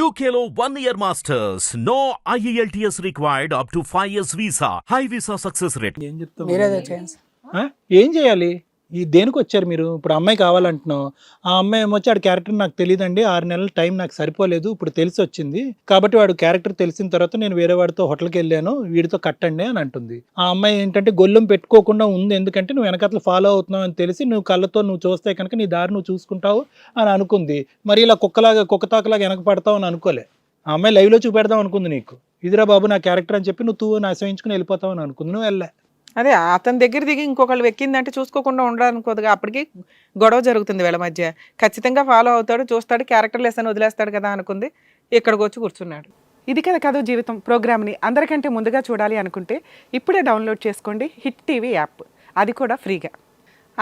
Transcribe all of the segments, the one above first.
One year masters. No E IELTS required up to 5 years visa. High visa success rate. ఏం చెప్తాం మీరేదో చేయండి? ఏం చేయాలి ఈ దేనికి వచ్చారు మీరు? ఇప్పుడు అమ్మాయి కావాలంటున్నావు. ఆ అమ్మాయి ఏమొచ్చి ఆడు క్యారెక్టర్ నాకు తెలియదండి ఆరు నెలల టైం నాకు సరిపోలేదు. ఇప్పుడు తెలిసి వచ్చింది. కాబట్టి వాడు క్యారెక్టర్ తెలిసిన తర్వాత నేను వేరే వాడితో హోటల్కి వెళ్ళాను. వీడితో కట్టండి అని అంటుంది. ఆ అమ్మాయి ఏంటంటే గొల్లెం పెట్టుకోకుండా ఉంది. ఎందుకంటే నువ్వు వెనకట్ల ఫాలో అవుతున్నావు అని తెలిసి నువ్వు కళ్ళతో నువ్వు చూస్తే కనుక నీ దారి నువ్వు చూసుకుంటావు అని అనుకుంది. మరి ఇలా కుక్కలాగా కుక్కతాకలాగా వెనక పడతావు అని అనుకోలే. ఆ అమ్మాయి లైవ్లో చూపెడదాం అనుకుంది నీకు. ఇదిరా బాబు నా క్యారెక్టర్ అని చెప్పి నువ్వు తూ ఆశ్రయించుకుని వెళ్ళిపోతావు అని అనుకుంది. నువ్వు వెళ్ళే అదే అతని దగ్గర దిగి ఇంకొకళ్ళు ఎక్కిందంటే చూసుకోకుండా ఉండడానికి అప్పటికి గొడవ జరుగుతుంది వీళ్ళ మధ్య. ఖచ్చితంగా ఫాలో అవుతాడు చూస్తాడు క్యారెక్టర్ లెస్ అని వదిలేస్తాడు కదా అనుకుంది. ఇక్కడికి వచ్చి కూర్చున్నాడు. ఇది కదా కథ జీవితం ప్రోగ్రామ్ని అందరికంటే ముందుగా చూడాలి అనుకుంటే ఇప్పుడే డౌన్లోడ్ చేసుకోండి హిట్ టీవీ యాప్ అది కూడా ఫ్రీగా.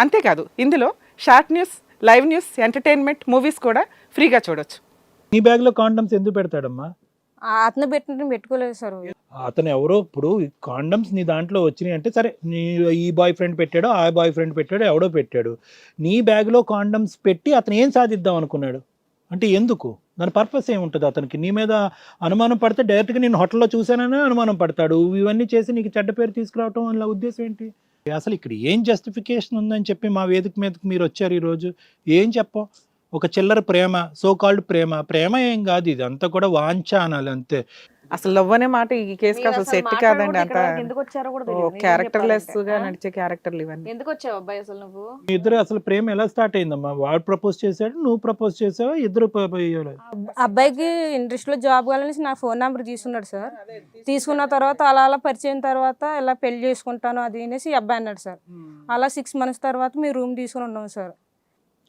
అంతేకాదు ఇందులో short news live news entertainment movies కూడా ఫ్రీగా చూడొచ్చు. నీ బ్యాగ్లో కాండమ్స్ ఎందుకు పెడతాడమ్మా? అతను పెట్టినట్టు పెట్టుకోలేదు సార్. అతను ఎవరో ఇప్పుడు కాండమ్స్ నీ దాంట్లో వచ్చినాయి అంటే సరే నీ ఈ బాయ్ ఫ్రెండ్ పెట్టాడో ఆ బాయ్ ఫ్రెండ్ పెట్టాడో ఎవడో పెట్టాడు. నీ బ్యాగ్లో కాండమ్స్ పెట్టి అతను ఏం సాధిద్దాం అనుకున్నాడు? అంటే ఎందుకు? దాని పర్పస్ ఏముంటుంది అతనికి? నీ మీద అనుమానం పడితే డైరెక్ట్గా నేను హోటల్లో చూశానని అనుమానం పడతాడు. ఇవన్నీ చేసి నీకు చెడ్డ పేరు తీసుకురావటం వల్ల ఉద్దేశం ఏంటి? అసలు ఇక్కడ ఏం జస్టిఫికేషన్ ఉందని చెప్పి మా వేదిక మీదకి మీరు వచ్చారు ఈరోజు? ఏం చెప్పం? ఒక చిల్లర ప్రేమ సో కాల్డ్ ప్రేమ. ప్రేమ ఏం కాదు ఇది అంతా కూడా వాంఛ అనాలి అంతే. అసలు లవ్ అనే మాట ఈ కేసుకి అసలు సెట్ కాదండి అంత ఎందుకు వచ్చారో కూడా తెలియదు. Character less. గా? నడిచే క్యారెక్టర్లు ఇవన్నీ. ఎందుకు వచ్చావు అబ్బాయి అసలు నువ్వు? మీ ఇద్దరు అసలు ప్రేమ ఎలా స్టార్ట్ అయిందమ్మా? వాడు ప్రపోజ్ చేశాడు నువ్వు ప్రపోజ్ చేసావా? ఇద్దరు అబ్బాయికి ఇంట్రెస్ట్లో జాబ్ కావాలనేసి నా ఫోన్ నెంబర్ తీసుకున్నాడు సార్. తీసుకున్న తర్వాత అలా అలా పరిచయం తర్వాత ఇలా పెళ్ళి చేసుకుంటాను అది అనేసి అబ్బాయి అన్నాడు సార్. అలా సిక్స్ మంత్స్ తర్వాత మీ రూమ్ తీసుకుని ఉన్నాం సార్.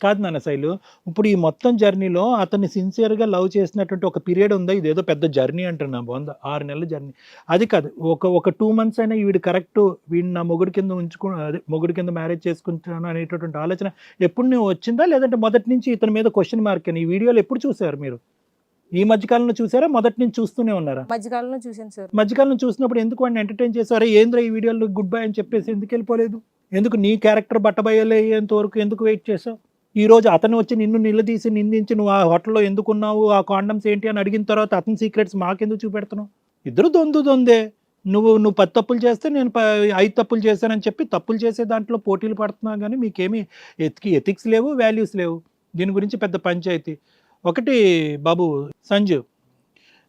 కాదు నాన్న శైలు. ఇప్పుడు ఈ మొత్తం జర్నీలో అతన్ని సిన్సియర్గా లవ్ చేసినటువంటి ఒక పీరియడ్ ఉందా? ఇదేదో పెద్ద జర్నీ అంటున్నా బాగుందా ఆరు నెలల జర్నీ. అది కాదు ఒక ఒక టూ మంత్స్ అయినా వీడు కరెక్ట్ వీడిని నా మొగుడి కింద ఉంచుకు అదే మొగుడి కింద మ్యారేజ్ చేసుకుంటాను అనేటటువంటి ఆలోచన ఎప్పుడు నువ్వు వచ్చిందా? లేదంటే మొదటి నుంచి ఇతని మీద క్వశ్చన్ మార్క్ అని ఈ వీడియోలు ఎప్పుడు చూసారు మీరు? ఈ మధ్యకాలంలో చూసారా? మొదటి నుంచి చూస్తూనే ఉన్నారా? మధ్యకాలంలో చూసాను సార్. మధ్యకాలం చూసినప్పుడు ఎందుకు వాడిని ఎంటర్టైన్ చేశారు? ఏంద్రా ఈ వీడియోలో? గుడ్ బై అని చెప్పేసి ఎందుకు వెళ్ళిపోలేదు? ఎందుకు నీ క్యారెక్టర్ బట్టబయలేంత వరకు ఎందుకు వెయిట్ చేసావు ఈరోజు అతను వచ్చి నిన్ను నిలదీసి నిందించి నువ్వు ఆ హోటల్లో ఎందుకున్నావు? ఆ కాండమ్స్ ఏంటి అని అడిగిన తర్వాత అతని సీక్రెట్స్ మాకెందుకు చూపెడుతున్నావు? ఇద్దరు దొందు దొందే. నువ్వు నువ్వు పది తప్పులు చేస్తే నేను ప- ఐదు తప్పులు చేశానని చెప్పి తప్పులు చేసే దాంట్లో పోటీలు పడుతున్నావు కానీ మీకేమీ ఎతికి ఎథిక్స్ లేవు వాల్యూస్ లేవు. దీని గురించి పెద్ద పంచాయతీ. ఒకటి బాబు సంజు.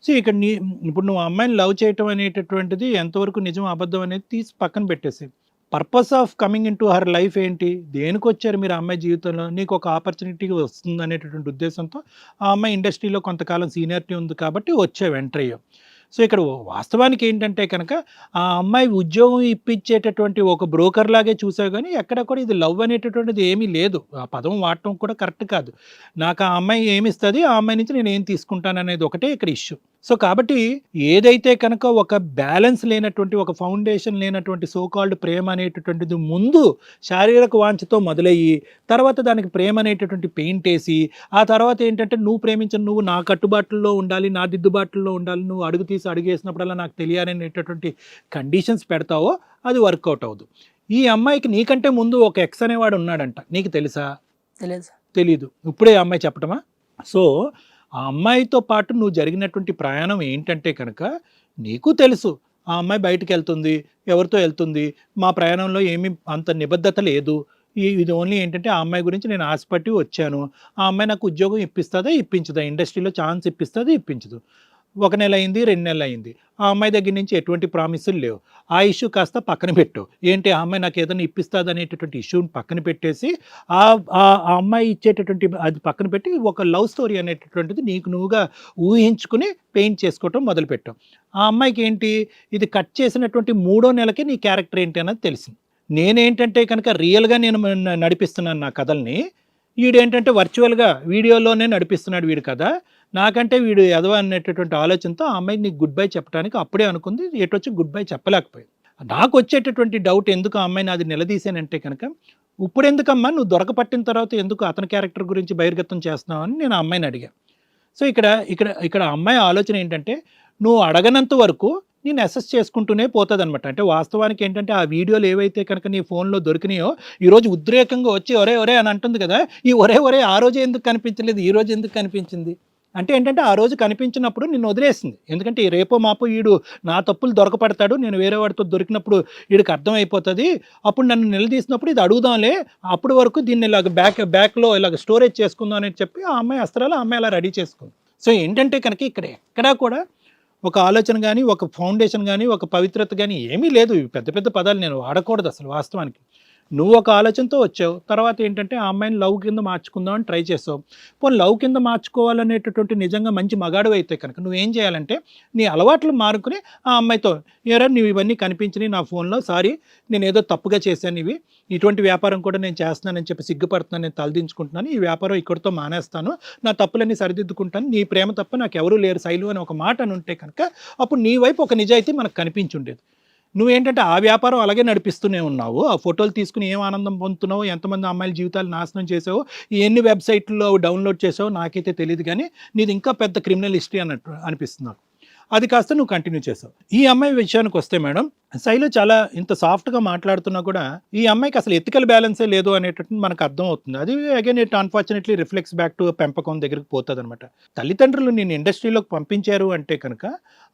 సో ఇక్కడ నీ ఇప్పుడు నువ్వు అమ్మాయిని లవ్ చేయటం అనేటటువంటిది ఎంతవరకు నిజం అబద్ధం అనేది తీసి పక్కన పెట్టేసి purpose of coming in to her life ఏంటి? దేనికి వచ్చారు మీరు అమ్మాయి జీవితంలో? నీకు ఒక ఆపర్చునిటీ వస్తుంది అనేటటువంటి ఉద్దేశంతో ఆ అమ్మాయి ఇండస్ట్రీలో కొంతకాలం సీనియారిటీ ఉంది కాబట్టి వచ్చే ఎంటర్ అయ్యాం సో ఇక్కడ వాస్తవానికి ఏంటంటే కనుక ఆ అమ్మాయి ఉద్యోగం ఇప్పించేటటువంటి ఒక బ్రోకర్ లాగే చూసావు కానీ ఎక్కడ కూడా ఇది లవ్ అనేటటువంటిది ఏమీ లేదు. ఆ పదం వాడటం కూడా కరెక్ట్ కాదు. నాకు ఆ అమ్మాయి ఏమిస్తుంది ఆ అమ్మాయి నుంచి నేను ఏం తీసుకుంటాను అనేది ఒకటే ఇక్కడ ఇష్యూ సో కాబట్టి ఏదైతే కనుక ఒక బ్యాలెన్స్ లేనటువంటి ఒక ఫౌండేషన్ లేనటువంటి సో కాల్డ్ ప్రేమ అనేటటువంటిది ముందు శారీరక వాంఛతో మొదలయ్యి తర్వాత దానికి ప్రేమ అనేటటువంటి పెయింట్ వేసి ఆ తర్వాత ఏంటంటే నువ్వు ప్రేమించిన నువ్వు నా కట్టుబాట్లలో ఉండాలి నా దిద్దుబాట్లలో ఉండాలి నువ్వు అడుగు తీసి అడుగేసినప్పుడల్లా నాకు తెలియాలనేటటువంటి కండిషన్స్ పెడతావో అది వర్కౌట్ అవ్వదు. ఈ అమ్మాయికి నీకంటే ముందు ఒక ఎక్స్ అనేవాడు ఉన్నాడంట. నీకు తెలుసా? తెలియదు తెలీదు. ఇప్పుడే అమ్మాయి చెప్పటమా? సో ఆ అమ్మాయితో పాటు నువ్వు జరిగినటువంటి ప్రయాణం ఏంటంటే కనుక నీకు తెలుసు ఆ అమ్మాయి బయటకు వెళ్తుంది ఎవరితో వెళ్తుంది మా ప్రయాణంలో ఏమీ అంత నిబద్ధత లేదు. ఇది ఓన్లీ ఏంటంటే ఆ అమ్మాయి గురించి నేను ఆశపట్టి వచ్చాను. ఆ అమ్మాయి నాకు ఉద్యోగం ఇప్పిస్తుందా? ఇప్పించదా. ఇండస్ట్రీలో ఛాన్స్ ఇప్పిస్తుందా? ఇప్పించదు. ఒక నెల అయింది రెండు నెలలు అయింది. ఆ అమ్మాయి దగ్గర నుంచి ఎటువంటి ప్రామిసులు లేవు. ఆ ఇష్యూ కాస్త పక్కన పెట్టు. ఏంటి ఆ అమ్మాయి నాకు ఏదైనా ఇప్పిస్తుంది అనేటటువంటి ఇష్యూని పక్కన పెట్టేసి ఆ ఆ అమ్మాయి ఇచ్చేటటువంటి అది పక్కన పెట్టి ఒక లవ్ స్టోరీ అనేటటువంటిది నీకు నువ్వుగా ఊహించుకుని పెయింట్ చేసుకోవటం మొదలుపెట్టాం. ఆ అమ్మాయికి ఏంటి ఇది కట్ చేసినటువంటి మూడో నెలకే నీ క్యారెక్టర్ ఏంటి అన్నది తెలిసింది. నేనేంటంటే కనుక రియల్గా నేను నడిపిస్తున్నాను నా కథల్ని వీడేంటంటే వర్చువల్గా వీడియోలోనే నడిపిస్తున్నాడు వీడు కదా నాకంటే వీడు ఎదవ అనేటటువంటి ఆలోచనతో ఆ అమ్మాయికి నీకు గుడ్ బై చెప్పడానికి అప్పుడే అనుకుంది ఎటొచ్చి గుడ్ బై చెప్పలేకపోయింది. నాకు వచ్చేటటువంటి డౌట్ ఎందుకు ఆ అమ్మాయిని అది నిలదీశానంటే కనుక ఇప్పుడు ఎందుకమ్మా నువ్వు దొరకపట్టిన తర్వాత ఎందుకు అతని క్యారెక్టర్ గురించి బహిర్గతం చేస్తున్నావు? అని నేను ఆ అమ్మాయిని అడిగాను సో ఇక్కడ ఇక్కడ ఇక్కడ అమ్మాయి ఆలోచన ఏంటంటే నువ్వు అడగనంత వరకు నేను అసెస్ చేసుకుంటూనే పోతుంది అనమాట అంటే వాస్తవానికి ఏంటంటే ఆ వీడియోలు ఏవైతే కనుక నీ ఫోన్లో దొరికినాయో ఈరోజు ఉద్రేకంగా వచ్చి ఒరే ఒరే అని అంటుంది కదా ఈ ఒరే ఒరే ఆ రోజు ఎందుకు కనిపించలేదు ఈ రోజు ఎందుకు కనిపించింది? అంటే ఏంటంటే ఆ రోజు కనిపించినప్పుడు నిన్ను వదిలేసింది. ఎందుకంటే ఈ రేపో మాపో వీడు నా తప్పులు దొరకపడతాడు నేను వేరే వాడితో దొరికినప్పుడు వీడికి అర్థమైపోతుంది. అప్పుడు నన్ను నిలదీసినప్పుడు ఇది అడుగుదాంలే అప్పటి వరకు దీన్ని ఇలాగ బ్యాక్ బ్యాక్లో ఇలాగ స్టోరేజ్ చేసుకుందాం అని చెప్పి ఆ అమ్మాయి అస్త్రాలు ఆ అమ్మాయి అలా రెడీ చేసుకుంది. సో ఏంటంటే కనుక ఇక్కడ ఎక్కడా కూడా ఒక ఆలోచన కానీ ఒక ఫౌండేషన్ కానీ ఒక పవిత్రత కానీ ఏమీ లేదు. ఇవి పెద్ద పెద్ద పదాలు నేను వాడకూడదు అసలు వాస్తవానికి. నువ్వు ఒక ఆలోచనతో వచ్చావు తర్వాత ఏంటంటే ఆ అమ్మాయిని లవ్ కింద మార్చుకుందాం అని ట్రై చేసావు పోనీ లవ్ కింద మార్చుకోవాలనేటటువంటి నిజంగా మంచి మగాడు అయితే కనుక నువ్వేం చేయాలంటే నీ అలవాట్లు మారుకుని ఆ అమ్మాయితో ఏరా నువ్వు ఇవన్నీ కనిపించినాయి నా ఫోన్లో సారీ నేను ఏదో తప్పుగా చేశాను ఇవి ఇటువంటి వ్యాపారం కూడా నేను చేస్తున్నానని చెప్పి సిగ్గుపడుతున్నాను నేను తలదించుకుంటున్నాను ఈ వ్యాపారం ఇక్కడితో మానేస్తాను నా తప్పులన్నీ సరిదిద్దుకుంటాను నీ ప్రేమ తప్ప నాకు ఎవరూ లేరు శైలు అని ఒక మాట అని ఉంటే కనుక అప్పుడు నీ వైపు ఒక నిజాయితీ మనకు కనిపించుండేది. నువ్వేంటంటే ఆ వ్యాపారం అలాగే నడిపిస్తూనే ఉన్నావు. ఆ ఫోటోలు తీసుకుని ఏం ఆనందం పొందుతున్నావు? ఎంతమంది అమ్మాయిల జీవితాలు నాశనం చేసావు ఎన్ని వెబ్సైట్లో డౌన్లోడ్ చేసావు నాకైతే తెలియదు కానీ నీది ఇంకా పెద్ద క్రిమినల్ హిస్టరీ అన్నట్టు అనిపిస్తుంది నాకు. అది కాస్త నువ్వు కంటిన్యూ చేసావు. ఈ అమ్మాయి విషయానికి వస్తే మేడం శైలు చాలా ఇంత సాఫ్ట్గా మాట్లాడుతున్నా కూడా ఈ అమ్మాయికి అసలు ఎథికల్ బ్యాలెన్సే లేదు అనేటట్టు మనకు అర్థం అవుతుంది. అది again it unfortunately reflex back to పెంపకం దగ్గరికి పోతుంది అనమాట తల్లిదండ్రులు నేను ఇండస్ట్రీలోకి పంపించారు అంటే కనుక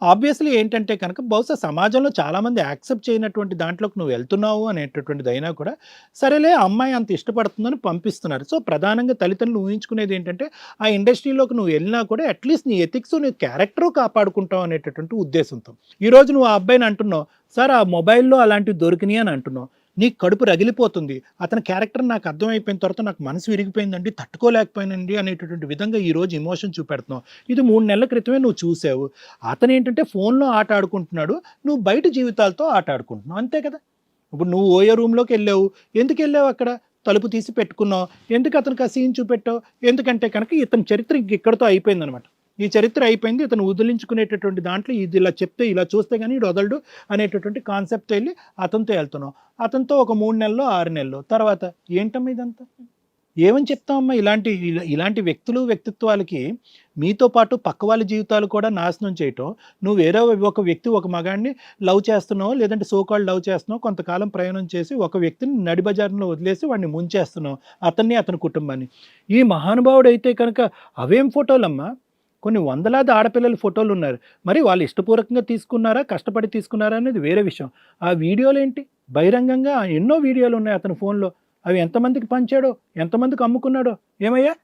ఆబ్వియస్లీ ఏంటంటే కనుక బహుశా సమాజంలో చాలామంది యాక్సెప్ట్ చేయనటువంటి దాంట్లోకి నువ్వు వెళ్తున్నావు అనేటటువంటిది అయినా కూడా సరేలే అమ్మాయి అంత ఇష్టపడుతుందని పంపిస్తున్నారు. సో ప్రధానంగా తల్లిదండ్రులు ఊహించుకునేది ఏంటంటే ఆ ఇండస్ట్రీలోకి నువ్వు వెళ్ళినా కూడా అట్లీస్ట్ నీ ఎథిక్స్ నీ క్యారెక్టరు కాపాడుకుంటావు అనేటటువంటి ఉద్దేశంతో. ఈరోజు నువ్వు ఆ అబ్బాయిని అంటున్నావు సార్ ఆ మొబైల్లో అలాంటివి దొరికినాయి అని అంటున్నావు. నీకు కడుపు రగిలిపోతుంది. అతని క్యారెక్టర్ నాకు అర్థమైపోయిన తర్వాత నాకు మనసు విరిగిపోయిందండి తట్టుకోలేకపోయినండి అనేటటువంటి విధంగా ఈరోజు ఇమోషన్ చూపెడుతున్నావు. ఇది మూడు నెలల క్రితమే నువ్వు చూసావు. అతను ఏంటంటే ఫోన్లో ఆట ఆడుకుంటున్నాడు నువ్వు బయట జీవితాలతో ఆట ఆడుకుంటున్నావు. అంతే కదా? ఇప్పుడు నువ్వు ఓయో రూమ్లోకి వెళ్ళావు. ఎందుకు వెళ్ళావు అక్కడ? తలుపు తీసి పెట్టుకున్నావు. ఎందుకు అతనికి ఆ సీన్ చూపెట్టావు? ఎందుకంటే కనుక ఇతని చరిత్ర ఇక్కడితో అయిపోయింది అనమాట ఈ చరిత్ర అయిపోయింది. ఇతను వదిలించుకునేటటువంటి దాంట్లో ఇది ఇలా చెప్తే ఇలా చూస్తే కానీ ఇడు వదలడు అనేటటువంటి కాన్సెప్ట్ వెళ్ళి అతనితో వెళ్తున్నావు అతనితో ఒక మూడు నెలలు ఆరు నెలలు. తర్వాత ఏంటమ్మా ఇదంతా? ఏమని చెప్తామమ్మా ఇలాంటి ఇలాంటి వ్యక్తులు వ్యక్తిత్వాలకి మీతో పాటు పక్క వాళ్ళ జీవితాలు కూడా నాశనం చేయటం నువ్వు వేరే ఒక వ్యక్తి ఒక మగాడిని లవ్ చేస్తున్నావు లేదంటే సోకాళ్ళు లవ్ చేస్తున్నావు కొంతకాలం ప్రయాణం చేసి ఒక వ్యక్తిని నడి బజార్లో వదిలేసి వాడిని ముంచేస్తున్నావు. అతన్ని అతని కుటుంబాన్ని. ఈ మహానుభావుడు అయితే కనుక అవేం ఫోటోలమ్మా? కొన్ని వందలాది ఆడపిల్లల ఫోటోలు ఉన్నారు. మరి వాళ్ళు ఇష్టపూర్వకంగా తీసుకున్నారా కష్టపడి తీసుకున్నారా అనేది వేరే విషయం. ఆ వీడియోలు ఏంటి? బహిరంగంగా ఎన్నో వీడియోలు ఉన్నాయి అతని ఫోన్లో. అవి ఎంతమందికి పంచాడో ఎంతమందికి అమ్ముకున్నాడో? ఏమయ్యా?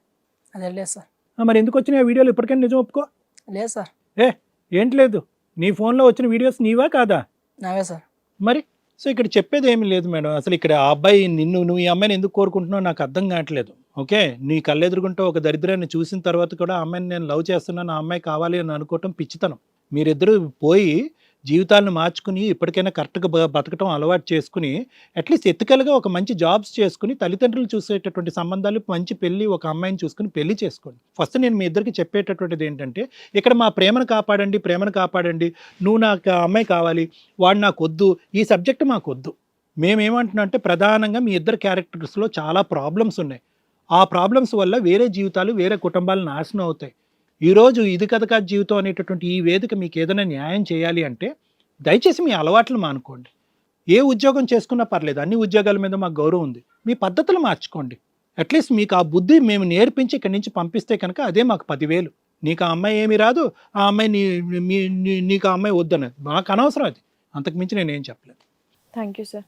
అదే లేదు సార్. మరి ఎందుకు వచ్చినాయి ఆ వీడియోలు? ఇప్పటికైనా నిజం ఒప్పుకో. లేదు సార్. ఏ ఏంటి లేదు? నీ ఫోన్లో వచ్చిన వీడియోస్ నీవా కాదా? నావే సార్. మరి? సో ఇక్కడ చెప్పేది ఏమీ లేదు మేడం. అసలు ఇక్కడ ఆ అబ్బాయి నిన్ను నువ్వు ఈ అమ్మాయిని ఎందుకు కోరుకుంటున్నావు నాకు అర్థం కావట్లేదు. ఓకే. నీ కళ్ళెదురుగుంటే ఒక దరిద్రాన్ని చూసిన తర్వాత కూడా ఆ అమ్మాయిని నేను లవ్ చేస్తున్నాను ఆ అమ్మాయి కావాలి అని అనుకోవటం పిచ్చితనం. మీరిద్దరూ పోయి జీవితాలను మార్చుకుని ఇప్పటికైనా కరెక్ట్గా బతకటం అలవాటు చేసుకుని అట్లీస్ట్ ఎత్తికలుగా ఒక మంచి జాబ్స్ చేసుకుని తల్లిదండ్రులు చూసేటటువంటి సంబంధాలు మంచి పెళ్ళి ఒక అమ్మాయిని చూసుకుని పెళ్ళి చేసుకోండి. ఫస్ట్ నేను మీ ఇద్దరికి చెప్పేటటువంటిది ఏంటంటే ఇక్కడ మా ప్రేమను కాపాడండి ప్రేమను కాపాడండి. నువ్వు నాకు అమ్మాయి కావాలి వాడు నాకు వద్దు ఈ సబ్జెక్ట్ మాకు వద్దు. మేమేమంటున్నాం అంటే ప్రధానంగా మీ ఇద్దరు క్యారెక్టర్స్లో చాలా ప్రాబ్లమ్స్ ఉన్నాయి. ఆ ప్రాబ్లమ్స్ వల్ల వేరే జీవితాలు వేరే కుటుంబాలు నాశనం అవుతాయి. ఈరోజు ఇది కథకా జీవితం అనేటటువంటి ఈ వేదిక మీకు ఏదైనా న్యాయం చేయాలి అంటే దయచేసి మీ అలవాట్లు మానుకోండి. ఏ ఉద్యోగం చేసుకున్నా పర్లేదు అన్ని ఉద్యోగాల మీద మాకు గౌరవం ఉంది. మీ పద్ధతులు మార్చుకోండి. అట్లీస్ట్ మీకు ఆ బుద్ధి మేము నేర్పించి ఇక్కడి నుంచి పంపిస్తే కనుక అదే మాకు పదివేలు. నీకు ఆ అమ్మాయి ఏమి రాదు ఆ అమ్మాయి నీ మీ- నీకు ఆ అమ్మాయి వద్దన్నది. మాకు అనవసరం అది. అంతకు మించి నేనేం చెప్పలేదు థ్యాంక్ యూ సార్